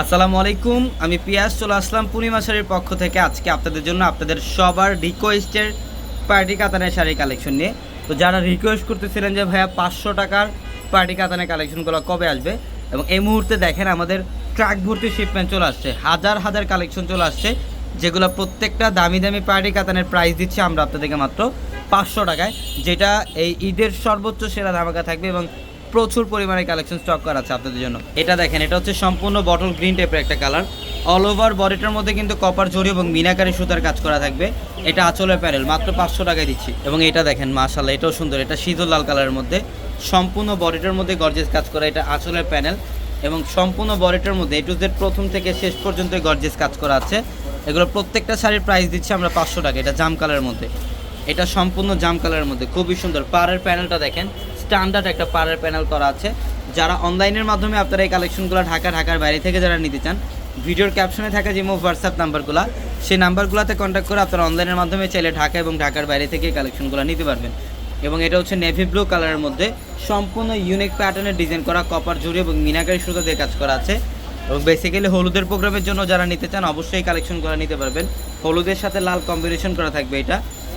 আসসালামু আলাইকুম, আমি পিয়াস, চলে আসলাম পূর্ণিমা শাড়ির পক্ষ থেকে। আজকে আপনাদের জন্য আপনাদের সবার রিকোয়েস্টের পার্টি কাতানের শাড়ি কালেকশন নিয়ে। তো যারা রিকোয়েস্ট করতেছিলেন যে, ভাইয়া, পাঁচশো টাকার পার্টি কাতানের কালেকশনগুলো কবে আসবে? এবং এই মুহূর্তে দেখেন আমাদের ট্রাক ভর্তি শিপমেন্ট চলে আসছে। হাজার হাজার কালেকশন চলে আসছে, যেগুলো প্রত্যেকটা দামি দামি পার্টি কাতানের প্রাইস দিচ্ছি আমরা আপনাদেরকে মাত্র পাঁচশো টাকায়, যেটা এই ঈদের সর্বোচ্চ সেরা ধামাকা থাকবে এবং প্রচুর পরিমাণে কালেকশন স্টক করা আছে আপনাদের জন্য। এটা দেখেন, এটা হচ্ছে সম্পূর্ণ বটল গ্রিন টাইপের একটা কালার অল ওভার বডিটার মধ্যে কিন্তু কপার জড়ি এবং মিনাকারি সুতার কাজ করা থাকবে। এটা আঁচলের প্যানেল মাত্র পাঁচশো টাকায় দিচ্ছি। এবং এটা দেখেন মাশাল্লাহ এটাও সুন্দর, এটা শীতল লাল কালারের মধ্যে। সম্পূর্ণ বডিটার মধ্যে গর্জেস কাজ করা এটা আঁচলের প্যানেল এবং সম্পূর্ণ বডিটার মধ্যে এ টু জেড প্রথম থেকে শেষ পর্যন্ত গর্জেস কাজ করা আছে। এগুলো প্রত্যেকটা শাড়ির প্রাইস দিচ্ছি আমরা পাঁচশো টাকা, এটা জাম কালারের মধ্যে। এটা সম্পূর্ণ জাম কালারের মধ্যে, খুবই সুন্দর। পাড়ের প্যানেলটা দেখেন স্ট্যান্ডার্ড একটা পাড়ের প্যানেল করা আছে। যারা অনলাইনের মাধ্যমে আপনারা এই কালেকশনগুলো ঢাকা, ঢাকার বাইরে থেকে যারা নিতে চান, ভিডিওর ক্যাপশনে থাকা যে মো হোয়াটসঅ্যাপ নাম্বারগুলো সেই নাম্বারগুলোতে কন্ট্যাক্ট করে আপনারা অনলাইনের মাধ্যমে চাইলে ঢাকা এবং ঢাকার বাইরে থেকে কালেকশনগুলো নিতে পারবেন। এবং এটা হচ্ছে নেভি ব্লু কালারের মধ্যে সম্পূর্ণ ইউনিক প্যাটার্নের ডিজাইন করা কপার জুড়ি এবং মিনাকারি সুতো দিয়ে কাজ করা আছে। এবং বেসিক্যালি হলুদের প্রোগ্রামের জন্য যারা নিতে চান, অবশ্যই এই কালেকশনগুলো নিতে পারবেন। হলুদের সাথে লাল কম্বিনেশন করা থাকবে এটা।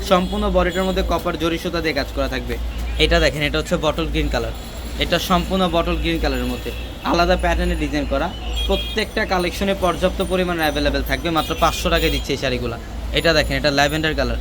সম্পূর্ণ বডিটার মধ্যে কপার জরি সুতা দিয়ে কাজ করা থাকবে। এটা দেখেন, এটা হচ্ছে বটল গ্রিন কালার এটা সম্পূর্ণ বটল গ্রিন কালারের মধ্যে। আলাদা প্যাটার্নে ডিজাইন করা। প্রত্যেকটা কালেকশনে পর্যাপ্ত পরিমাণে অ্যাভেলেবেল থাকবে। মাত্র পাঁচশো টাকায় দিচ্ছে এই শাড়িগুলো। এটা দেখেন, এটা ল্যাভেন্ডার কালার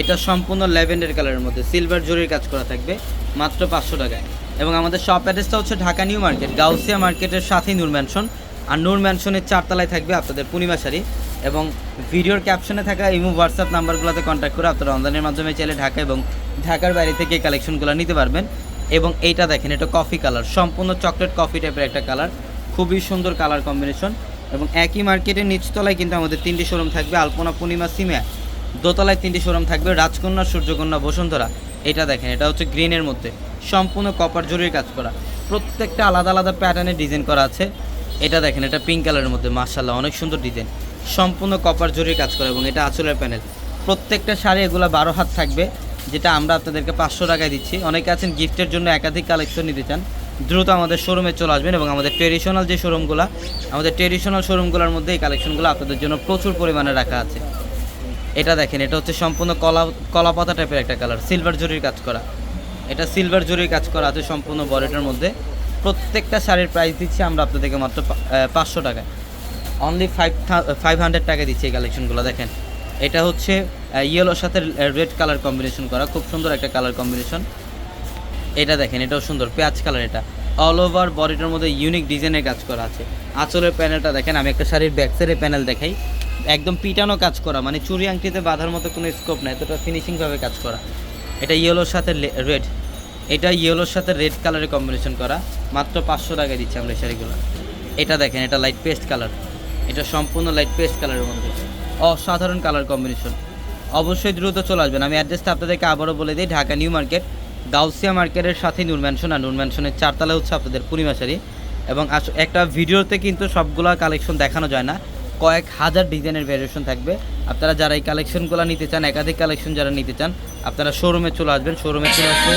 এটা সম্পূর্ণ ল্যাভেন্ডার কালারের মধ্যে। সিলভার জরির কাজ করা থাকবে, মাত্র পাঁচশো টাকায়। এবং আমাদের শপ অ্যাড্রেসটা হচ্ছে ঢাকা নিউ মার্কেট, গাউসিয়া মার্কেটের সাথেই নূর ম্যানশন আর নূর ম্যানশনের চারতলায় থাকবে আপনাদের পূর্ণিমা শাড়ি। এবং ভিডিওর ক্যাপশনে থাকা ইমো হোয়াটসঅ্যাপ নাম্বারগুলোতে কন্ট্যাক্ট করে আপনারা অনলাইনের মাধ্যমে চাইলে ঢাকা এবং ঢাকার বাইরে থেকে কালেকশনগুলো নিতে পারবেন। এবং এইটা দেখেন, এটা কফি কালার সম্পূর্ণ চকলেট কফি টাইপের একটা কালার খুবই সুন্দর কালার কম্বিনেশন এবং একই মার্কেটের নিচতলায় কিন্তু আমাদের তিনটি শোরুম থাকবে, আলপনা, পূর্ণিমা সিমিয়া দোতলায় তিনটি শোরুম থাকবে, রাজকন্যা, সূর্যকন্যা, বসুন্ধরা। এটা দেখেন, এটা হচ্ছে গ্রিনের মধ্যে। সম্পূর্ণ কপার জরির কাজ করা। প্রত্যেকটা আলাদা আলাদা প্যাটার্নে ডিজাইন করা আছে। এটা দেখেন, এটা পিঙ্ক কালারের মধ্যে মার্শাল্লাহ অনেক সুন্দর ডিজাইন সম্পূর্ণ কপার জরির কাজ করা এবং এটা আঁচলের প্যানেল। প্রত্যেকটা শাড়ি এগুলো বারো হাত থাকবে, যেটা আমরা আপনাদেরকে পাঁচশো টাকায় দিচ্ছি। অনেকে আছেন গিফটের জন্য একাধিক কালেকশন নিতে চান। দ্রুত আমাদের শোরুমে চলে আসবেন এবং আমাদের ট্রেডিশনাল যে শোরুমগুলো, আমাদের ট্রেডিশনাল শোরুমগুলোর মধ্যে এই কালেকশনগুলো আপনাদের জন্য প্রচুর পরিমাণে রাখা আছে। এটা দেখেন, এটা হচ্ছে সম্পূর্ণ কলা কলা পাতা টাইপের একটা কালার সিলভার জরির কাজ করা। এটা সিলভার জরির কাজ করা আছে সম্পূর্ণ বডিটার মধ্যে। প্রত্যেকটা শাড়ির প্রাইস দিচ্ছি আমরা আপনাদেরকে মাত্র পাঁচশো টাকায়। অনলি ফাইভ ফাইভ হান্ড্রেড টাকা দিচ্ছে এই কালেকশনগুলো দেখেন। এটা হচ্ছে ইয়েলোর সাথে রেড কালার কম্বিনেশন করা, খুব সুন্দর একটা কালার কম্বিনেশন এটা দেখেন, এটাও সুন্দর, পেঁয়াজ কালার এটা। অল ওভার বডিটার মধ্যে ইউনিক ডিজাইনের কাজ করা আছে। আঁচলের প্যানেলটা দেখেন, আমি একটা শাড়ির ব্যাক সাইডের প্যানেল দেখাই। একদম পিটানো কাজ করা মানে চুরি আংটিতে বাঁধার মতো কোনো স্কোপ নাই, এতটা ফিনিশিংভাবে কাজ করা। এটা ইয়েলোর সাথে রেড এটা ইয়েলোর সাথে রেড কালারের কম্বিনেশন করা, মাত্র পাঁচশো টাকায় দিচ্ছি আমরা এই শাড়িগুলো। এটা দেখেন, এটা লাইট পেস্ট কালার এটা সম্পূর্ণ লাইট পেস্ট কালারের মধ্যে। অসাধারণ কালার কম্বিনেশন অবশ্যই দ্রুত চলে আসবেন। আমি অ্যাড্রেসটা আপনাদেরকে আবারও বলে দিই, ঢাকা নিউ মার্কেট, গাউসিয়া মার্কেটের সাথে নূর ম্যানশন আর নূর ম্যানশনের চারতলা হচ্ছে আপনাদের পূর্ণিমা শাড়ি। এবং আস- একটা ভিডিওতে কিন্তু সবগুলা কালেকশন দেখানো যায় না। কয়েক হাজার ডিজাইনের ভ্যারিয়েশন থাকবে। আপনারা যারা এই কালেকশনগুলো নিতে চান, একাধিক কালেকশন যারা নিতে চান, আপনারা শোরুমে চলে আসবেন। শোরুমে চলে আসলে